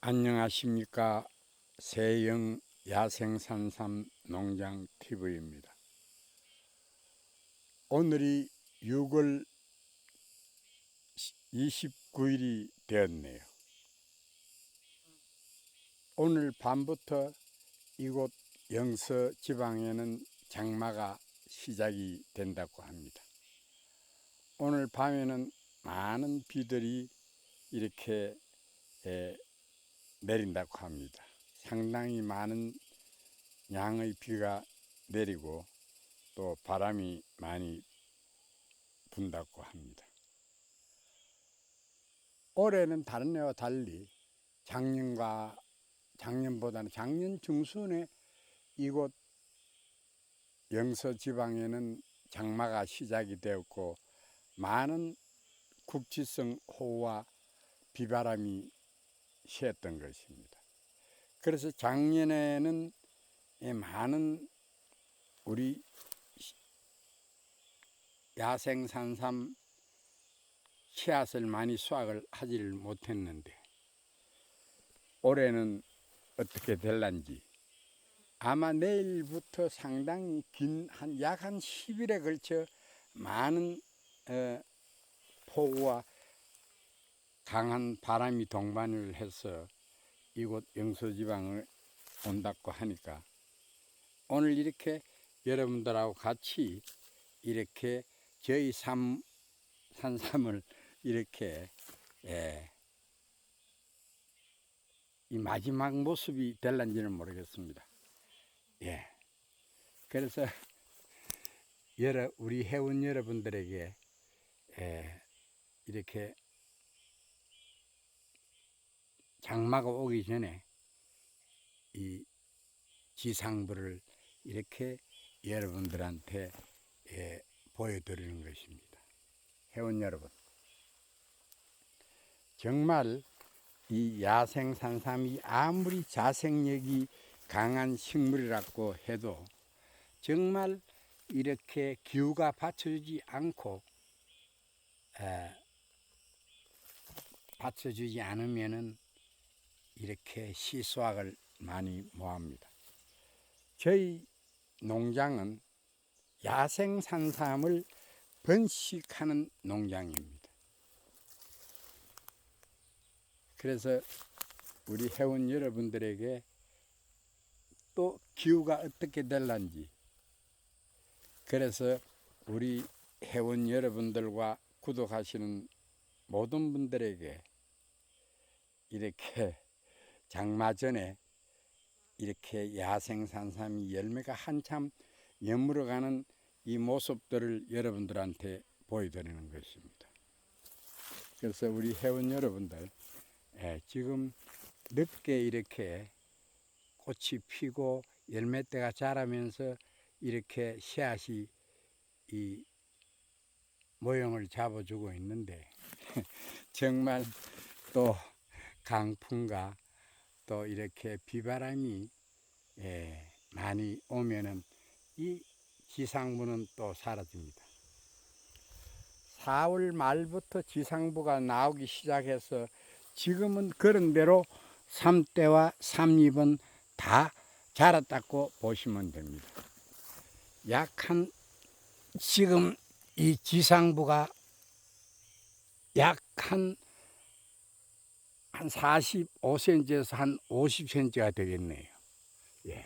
안녕하십니까 세영 야생산삼 농장 TV입니다. 오늘이 6월 29일이 되었네요. 오늘 밤부터 이곳 영서 지방에는 장마가 시작이 된다고 합니다. 오늘 밤에는 많은 비들이 이렇게 에, 내린다고 합니다. 상당히 많은 양의 비가 내리고 또 바람이 많이 분다고 합니다. 올해는 다른 해와 달리 작년과 작년보다는 작년 중순에 이곳 영서 지방에는 장마가 시작이 되었고 많은 국지성 호우와 비바람이 쉬었던 것입니다. 그래서 작년에는 이 많은 우리 야생산삼 씨앗을 많이 수확을 하지를 못했는데 올해는 어떻게 될란지 아마 내일부터 상당히 긴 한 약한 10일에 걸쳐 많은 어, 폭우와 강한 바람이 동반을 해서 이곳 영서지방을 온다고 하니까 오늘 이렇게 여러분들하고 같이 이렇게 저희 삼 산삼을 이렇게 예, 이 마지막 모습이 될란지는 모르겠습니다. 예. 그래서 여러 우리 회원 여러분들에게 예, 이렇게 장마가 오기 전에 이 지상부를 이렇게 여러분들한테 예, 보여드리는 것입니다. 회원 여러분, 정말 이 야생 산삼이 아무리 자생력이 강한 식물이라고 해도 정말 이렇게 기후가 받쳐주지 않고 에, 받쳐주지 않으면은 이렇게 시수확을 많이 모합니다. 저희 농장은 야생 산삼을 번식하는 농장입니다. 그래서 우리 회원 여러분들에게 또 기후가 어떻게 될란지 그래서 우리 회원 여러분들과 구독하시는 모든 분들에게 이렇게 장마 전에 이렇게 야생 산삼이 열매가 한참 여물어가는 이 모습들을 여러분들한테 보여드리는 것입니다. 그래서 우리 회원 여러분들 예, 지금 늦게 이렇게 꽃이 피고 열매대가 자라면서 이렇게 씨앗이 이 모형을 잡아주고 있는데 정말 또 강풍과 또 이렇게 비바람이 예, 많이 오면은 이 지상부는 또 사라집니다. 4월 말부터 지상부가 나오기 시작해서 지금은 그런 대로 삼대와 삼립은 다 자랐다고 보시면 됩니다. 약 한 지금 이 지상부가 약 한 한 45cm에서 한 50cm가 되겠네요. 예.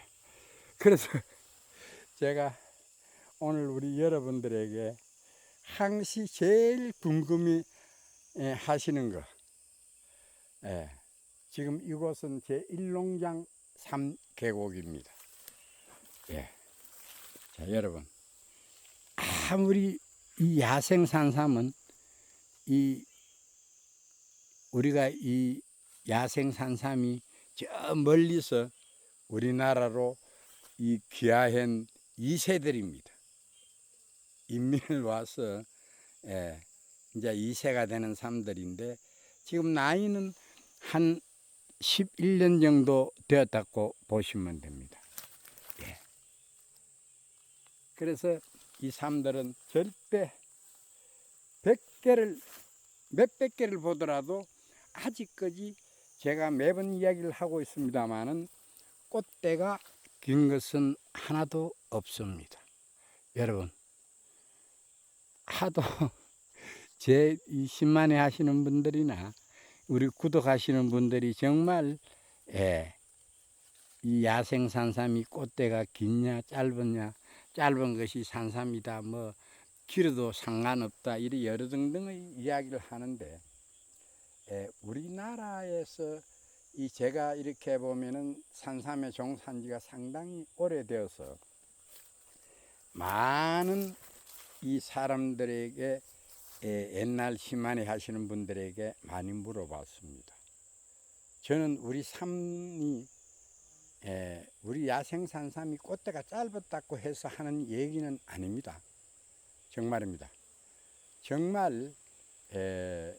그래서 제가 오늘 우리 여러분들에게 항시 제일 궁금해 예, 하시는 거. 예. 지금 이곳은 제 1농장 3계곡입니다. 예. 자, 여러분. 아무리 이 야생 산삼은 이 우리가 이 야생 산삼이 저 멀리서 우리나라로 이 귀화한 이세들입니다. 인민을 와서 예, 이제 이세가 되는 삶들인데 지금 나이는 한 11년 정도 되었다고 보시면 됩니다. 예. 그래서 이 삶들은 절대 100개를 몇백 개를 보더라도 아직까지 제가 매번 이야기를 하고 있습니다만은 꽃대가 긴 것은 하나도 없습니다. 여러분 하도 제이 10만회 하시는 분들이나 우리 구독하시는 분들이 정말 예, 이 야생 산삼이 꽃대가 긴냐 짧으냐 짧은 것이 산삼이다 뭐 길어도 상관없다 이리 여러 등등의 이야기를 하는데 예, 우리나라에서 이 제가 이렇게 보면은 산삼의 종산지가 상당히 오래되어서 많은 이 사람들에게 예, 옛날 희만이 하시는 분들에게 많이 물어봤습니다. 저는 우리 삼이 예, 우리 야생 산삼이 꽃대가 짧았다고 해서 하는 얘기는 아닙니다. 정말입니다. 정말 에,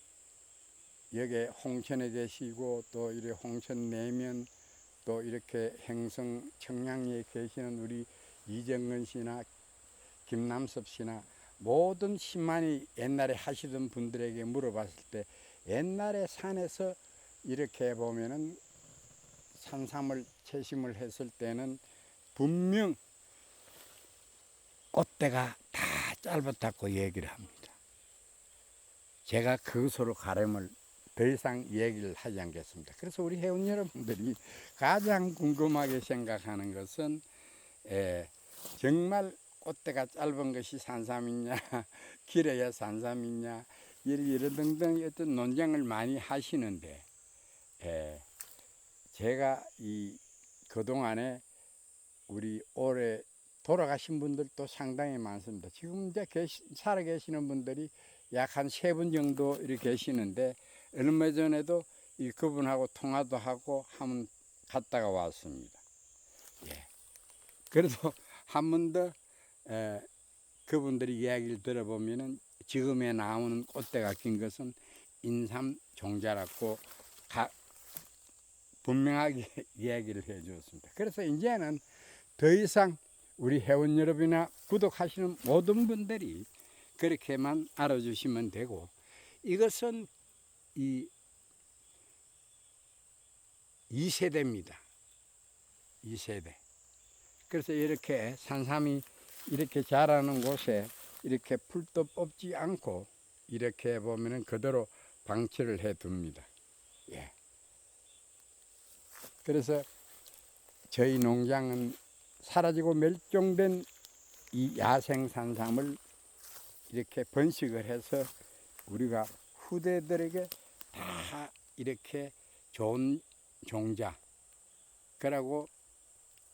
여기 홍천에 계시고 또 이렇게 홍천 내면 또 이렇게 행성 청량리에 계시는 우리 이정근 씨나 김남섭 씨나 모든 신만이 옛날에 하시던 분들에게 물어봤을 때 옛날에 산에서 이렇게 보면은 산삼을 채심을 했을 때는 분명 꽃대가 다 짧았다고 얘기를 합니다. 제가 그것으로 가름을 더 이상 얘기를 하지 않겠습니다. 그래서 우리 회원 여러분들이 가장 궁금하게 생각하는 것은 에, 정말 꽃대가 짧은 것이 산삼이냐, 길어야 산삼이냐, 이런 이런 등등 어떤 논쟁을 많이 하시는데 에, 제가 이 그동안에 우리 올해 돌아가신 분들도 상당히 많습니다. 지금 이제 계시, 살아 계시는 분들이 약 한 세 분 정도 이렇게 계시는데 얼마 전에도 이 그분하고 통화도 하고 한번 갔다가 왔습니다. 예. 그래도 한 번 더 그분들이 이야기를 들어보면은 지금에 나오는 꽃대가 긴 것은 인삼 종자라고 가, 분명하게 이야기를 해 주었습니다. 그래서 이제는 더 이상 우리 회원 여러분이나 구독하시는 모든 분들이 그렇게만 알아주시면 되고 이것은 이 2세대입니다. 2세대. 그래서 이렇게 산삼이 이렇게 자라는 곳에 이렇게 풀도 뽑지 않고 이렇게 보면은 그대로 방치를 해 둡니다. 예. 그래서 저희 농장은 사라지고 멸종된 이 야생 산삼을 이렇게 번식을 해서 우리가 후대들에게 다 이렇게 좋은 종자 그러고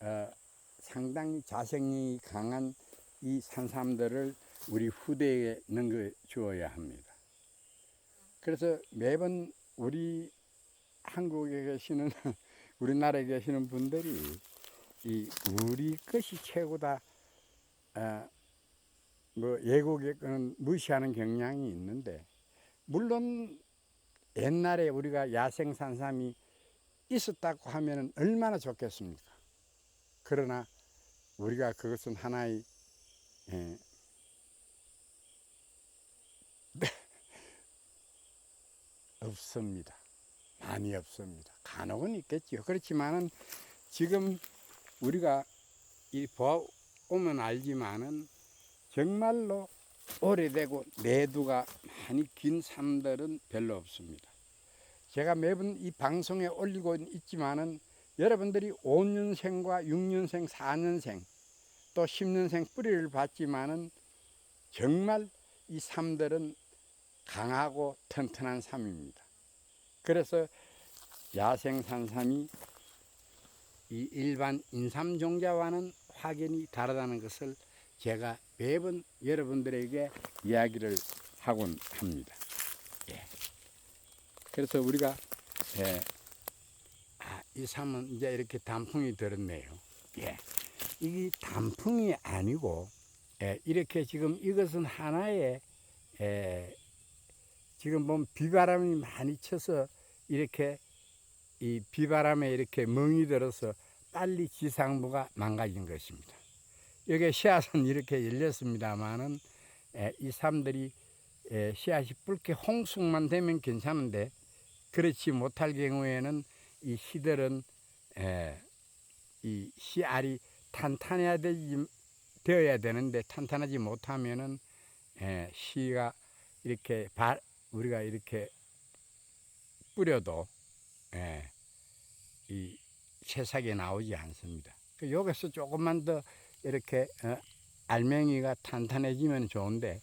어, 상당히 자생이 강한 이 산삼들을 우리 후대에 넘겨 주어야 합니다. 그래서 매번 우리 한국에 계시는 우리나라에 계시는 분들이 이 우리 것이 최고다. 아, 뭐 거는 무시하는 경향이 있는데 물론 옛날에 우리가 야생 산삼이 있었다고 하면 얼마나 좋겠습니까? 그러나 우리가 그것은 하나의 예, 없습니다. 많이 없습니다. 간혹은 있겠지요. 그렇지만은 지금 우리가 이 보면 알지만은 정말로 오래되고 내두가 많이 긴 삶들은 별로 없습니다. 제가 매번 이 방송에 올리고 있지만은 여러분들이 5년생과 6년생, 4년생 또 10년생 뿌리를 봤지만은 정말 이 삶들은 강하고 튼튼한 삶입니다. 그래서 야생 산삼이 이 일반 인삼 종자와는 확연히 다르다는 것을 제가 매번 여러분들에게 이야기를 하곤 합니다. 예. 그래서 우리가 예. 아, 이 삶은 이제 이렇게 단풍이 들었네요. 예. 이게 단풍이 아니고 예. 이렇게 지금 이것은 하나의 예. 지금 보면 비바람이 많이 쳐서 이렇게 이 비바람에 이렇게 멍이 들어서 빨리 지상부가 망가진 것입니다. 여기 씨앗은 이렇게 열렸습니다만은 이 삶들이 씨앗이 붉게 홍쑥만 되면 괜찮은데 그렇지 못할 경우에는 이 씨들은 에, 이 씨알이 탄탄해야 되지 되어야 되는데 탄탄하지 못하면은 에, 씨가 이렇게 발 우리가 이렇게 뿌려도 에, 이 새싹이 나오지 않습니다. 그 여기서 조금만 더 이렇게 어, 알맹이가 탄탄해지면 좋은데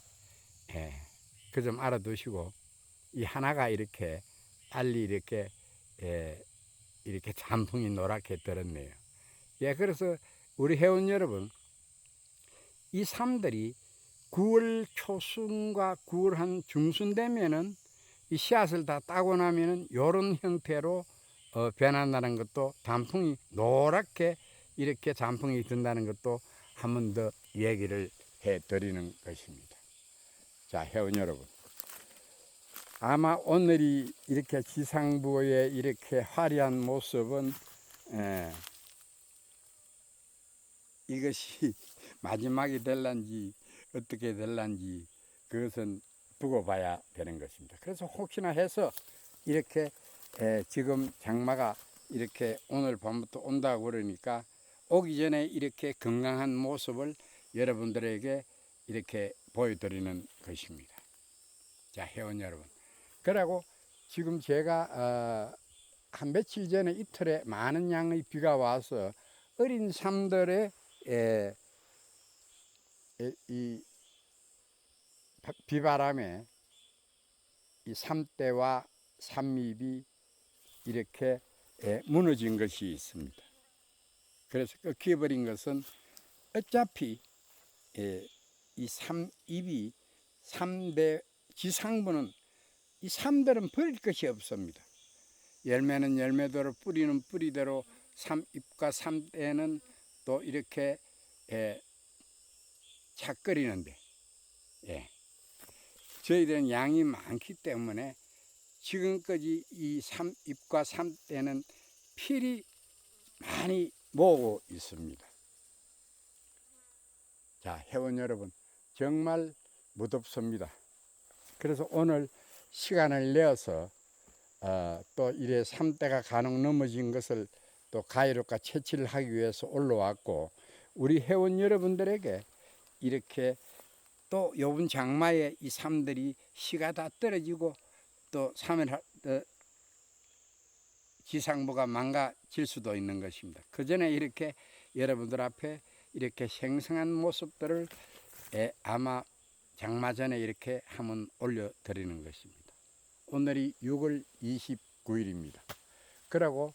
예, 그좀 알아두시고 이 하나가 이렇게 빨리 이렇게 예, 이렇게 단풍이 노랗게 들었네요. 예, 그래서 우리 회원 여러분 이 삶들이 9월 초순과 9월 한 중순 되면은 이 씨앗을 다 따고 나면은 요런 형태로 어, 변한다는 것도 단풍이 노랗게 이렇게 단풍이 든다는 것도 한 번 더 얘기를 해 드리는 것입니다. 자, 회원 여러분. 아마 오늘이 이렇게 지상부의 이렇게 화려한 모습은 에, 이것이 마지막이 될란지 어떻게 될란지 그것은 두고 봐야 되는 것입니다. 그래서 혹시나 해서 이렇게 에, 지금 장마가 이렇게 오늘 밤부터 온다고 그러니까 오기 전에 이렇게 건강한 모습을 여러분들에게 이렇게 보여드리는 것입니다. 자, 회원 여러분. 그리고 지금 제가 어, 한 며칠 전에 이틀에 많은 양의 비가 와서 어린 삶들의 에, 에, 이 바- 비바람에 이 삼대와 삼립이 이렇게 에, 무너진 것이 있습니다. 그래서 끊겨버린 것은 어차피 에, 이 삼입이 삼대 지상부는 이 삼들은 버릴 것이 없습니다. 열매는 열매대로 뿌리는 뿌리대로 삼입과 삼대는 또 이렇게 에, 착거리는데 예. 저희들은 양이 많기 때문에 지금까지 이 삼입과 삼대는 필히 많이 모으고 있습니다. 자, 회원 여러분, 정말 무덥습니다. 그래서 오늘 시간을 내어서 어, 또 이래 삼대가 간혹 넘어진 것을 또 가위로까 채취를 하기 위해서 올라왔고 우리 회원 여러분들에게 이렇게 또 요번 장마에 이 삶들이 씨가 다 떨어지고 또 3일 어, 지상부가 망가질 수도 있는 것입니다. 그 전에 이렇게 여러분들 앞에 이렇게 생생한 모습들을 에, 아마 장마 전에 이렇게 한번 올려드리는 것입니다. 오늘이 6월 29일입니다. 그리고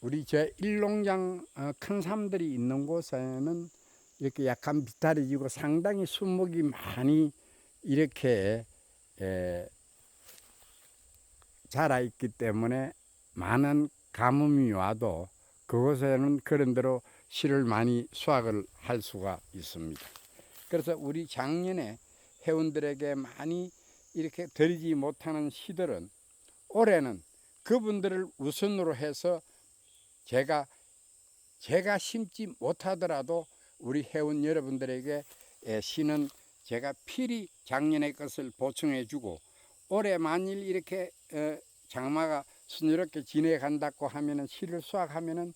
우리 제 일농장 어, 큰 삶들이 있는 곳에는 이렇게 약간 비탈해지고 상당히 수목이 많이 이렇게 에, 자라 있기 때문에 많은 가뭄이 와도 그곳에는 그런 대로 씨를 많이 수확을 할 수가 있습니다. 그래서 우리 작년에 회원들에게 많이 이렇게 드리지 못하는 시들은 올해는 그분들을 우선으로 해서 제가 제가 심지 못하더라도 우리 회원 여러분들에게 에, 시는 제가 필히 작년의 것을 보충해주고 올해 만일 이렇게 어, 장마가 순조롭게 지내간다고 하면은 시를 수확하면은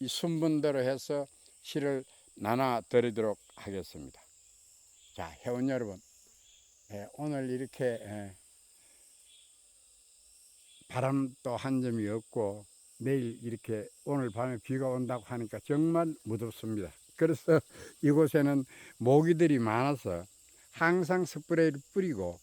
이 순번대로 해서 시를 나눠 드리도록 하겠습니다. 자, 회원 여러분, 예, 오늘 이렇게 예, 바람도 한 점이 없고 내일 이렇게 오늘 밤에 비가 온다고 하니까 정말 무덥습니다. 그래서 이곳에는 모기들이 많아서 항상 스프레이를 뿌리고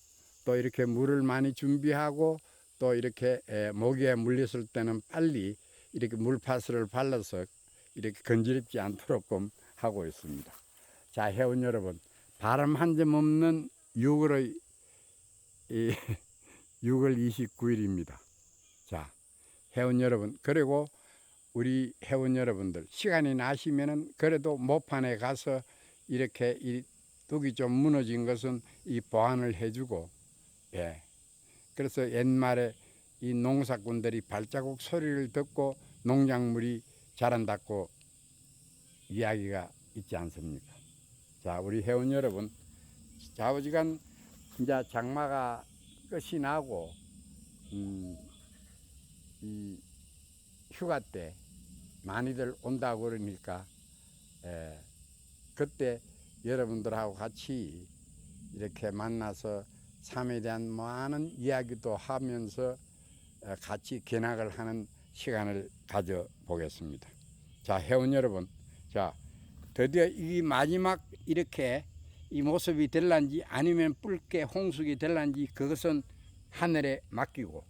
또 이렇게 물을 많이 준비하고 또 이렇게 에, 모기에 물렸을 때는 빨리 이렇게 물파스를 발라서 이렇게 건드립지 않도록끔 하고 있습니다. 자, 회원 여러분, 바람 한 점 없는 6월의 이 6월 29일입니다. 자, 회원 여러분, 그리고 우리 회원 여러분들 시간이 나시면은 그래도 모판에 가서 이렇게 이 뚝이 좀 무너진 것은 이 보완을 해주고 예. 그래서 옛말에 이 농사꾼들이 발자국 소리를 듣고 농작물이 자란다고 이야기가 있지 않습니까? 자, 우리 회원 여러분, 좌우지간 이제 장마가 끝이 나고 음, 이 휴가 때 많이들 온다고 그러니까 에, 그때 여러분들하고 같이 이렇게 만나서 삶에 대한 많은 이야기도 하면서 에, 같이 견학을 하는 시간을 가져 보겠습니다. 자, 회원 여러분. 자, 드디어 이 마지막 이렇게 이 모습이 될란지 아니면 붉게 홍숙이 될란지 그것은 하늘에 맡기고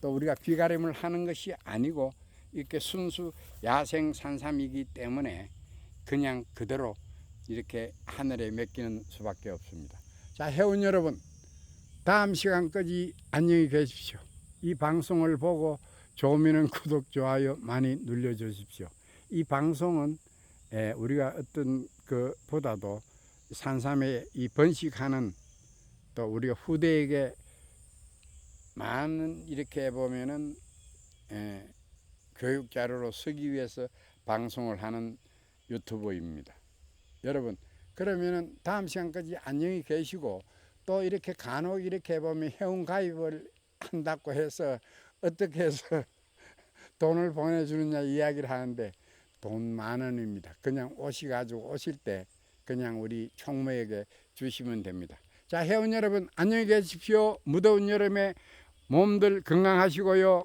또 우리가 귀가림을 하는 것이 아니고 이렇게 순수 야생 산삼이기 때문에 그냥 그대로 이렇게 하늘에 맡기는 수밖에 없습니다. 자, 회원 여러분, 다음 시간까지 안녕히 계십시오. 이 방송을 보고 좋으면 구독, 좋아요 많이 눌러주십시오. 이 방송은 에, 우리가 어떤 그 보다도 산삼의 이 번식하는 또 우리가 후대에게 많은 이렇게 보면은 에, 교육 자료로 쓰기 위해서 방송을 하는 유튜브입니다. 여러분 그러면은 다음 시간까지 안녕히 계시고 또 이렇게 간혹 이렇게 보면 회원 가입을 한다고 해서 어떻게 해서 돈을 보내주느냐 이야기를 하는데 돈 만 원입니다. 그냥 오시가지고 오실 때 그냥 우리 총무에게 주시면 됩니다. 자 회원 여러분 안녕히 계십시오. 무더운 여름에 몸들 건강하시고요.